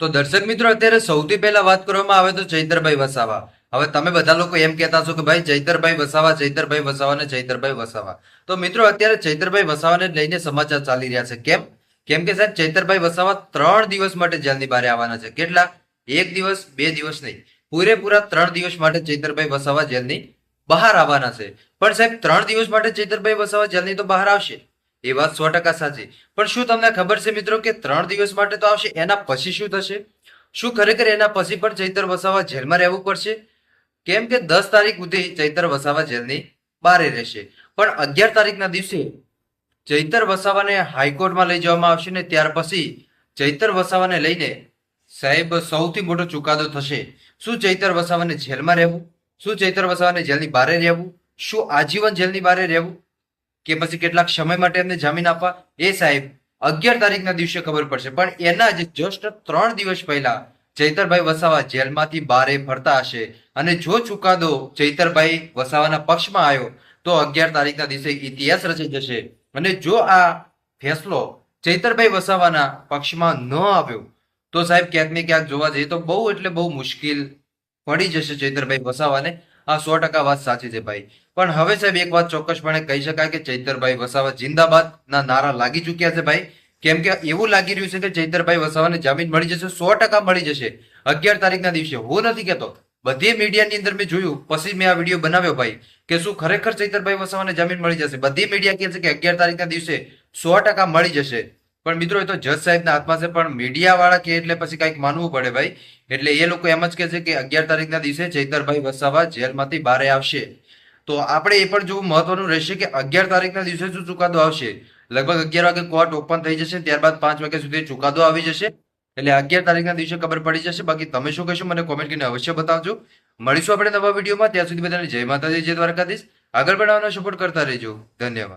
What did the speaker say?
તો દર્શક મિત્રો, અત્યારે સૌથી પહેલા વાત કરવામાં આવે તો ચૈતરભાઈ વસાવા. હવે તમે બધા લોકો એમ કહેતા છો કે ભાઈ ચૈતરભાઈ વસાવા ચૈતરભાઈ વસાવા ને ચૈતરભાઈ વસાવા. તો મિત્રો, અત્યારે ચૈતરભાઈ વસાવાને લઈને સમાચાર ચાલી રહ્યા છે. કેમ? કેમ કે સાહેબ, ચૈતરભાઈ વસાવા ત્રણ દિવસ માટે જેલની બહાર આવવાના છે. કેટલા? એક દિવસ, બે દિવસ નહીં. પૂરેપૂરા ત્રણ દિવસ માટે ચૈતરભાઈ વસાવા જેલની બહાર આવવાના છે. પણ સાહેબ, ત્રણ દિવસ માટે ચૈતરભાઈ વસાવા જેલની તો બહાર આવશે. એ વાત સો ટકા સાચી. પણ શું તમને ખબર છે મિત્રો કે ત્રણ દિવસ માટે તો આવશે, એના પછી શું થશે? શું ખરેખર એના પછી પણ ચૈતર વસાવા જેલમાં રહેવું પડશે? કેમ કે દસ તારીખ સુધી ચૈતર વસાવા જેલની બહાર રહેશે. પણ અગિયાર તારીખના દિવસે ચૈતર વસાવાને હાઈકોર્ટમાં લઈ જવામાં આવશે ને ત્યાર પછી ચૈતર વસાવાને લઈને સાહેબ સૌથી મોટો ચુકાદો થશે. શું ચૈતર વસાવાને જેલમાં રહેવું? શું ચૈતર વસાવાને જેલની બહાર રહેવું? શું આજીવન જેલની બહાર રહેવું? કે પછી કેટલાક સમય માટે એમને જામીન આપવા? એ સાહેબ, અગિયાર તારીખના દિવસે ખબર પડશે. પણ એના જ જસ્ટ ત્રણ દિવસ પહેલા ચૈતરભાઈ વસાવા જેલમાંથી બારે ફરતા હશે. અને જો ચુકાદો ચૈતરભાઈ વસાવાના પક્ષમાં આવ્યો, તો અગિયાર તારીખના દિવસે ઇતિહાસ રચાઈ જશે. અને જો આ ફેસલો ચૈતરભાઈ વસાવાના પક્ષમાં ન આવ્યો, તો સાહેબ ક્યાંક ને ક્યાંક જોવા જઈએ તો બહુ એટલે બહુ મુશ્કેલ પડી જશે ચૈતરભાઈ વસાવાને. આ સો ટકા વાત સાચી છે ભાઈ. પણ હવે સાહેબ એક વાત ચોક્કસપણે કહી શકાય કે ચૈતરભાઈ વસાવા જિંદાબાદ ના નારા લાગી ચુક્યા છે ભાઈ. કેમ કે એવું લાગી રહ્યું છે કે ચૈતરભાઈ વસાવાને જામીન મળી જશે, સો ટકા મળી જશે. અગિયાર તારીખના દિવસે, હું નથી કહેતો બધી મીડિયાની અંદર મેં જોયું, પછી મેં આ વીડિયો બનાવ્યો ભાઈ, કે શું ખરેખર ચૈતરભાઈ વસાવાને જામીન મળી જશે. બધી મીડિયા કહે છે કે અગિયાર તારીખના દિવસે સો ટકા મળી જશે. પણ મિત્રો, એ તો જજ સાહેબના હાથમાં છે, પણ મીડિયા વાળા કે એટલે પછી કંઈક માનવું પડે ભાઈ. એટલે એ લોકો એમ જ કહે છે કે અગિયાર તારીખના દિવસે ચૈતરભાઈ વસાવા જેલમાંથી બહાર આવશે. તો આપણે એ પણ જોવું મહત્વનું રહેશે કે અગિયાર તારીખના દિવસે શું ચુકાદો આવશે? લગભગ અગિયાર વાગે કોર્ટ ઓપન થઈ જશે, ત્યારબાદ પાંચ વાગ્યા સુધી ચુકાદો આવી જશે. એટલે અગિયાર તારીખના દિવસે ખબર પડી જશે. બાકી તમે શું કહેશો મને કોમેન્ટ કરીને અવશ્ય બતાવજો. મળીશું આપણે નવા વિડીયોમાં. ત્યાં સુધી બધાને જય માતાજી, જય દ્વારકાધીશ. આગળ પણ આવવાનો સપોર્ટ કરતા રહેજો. ધન્યવાદ.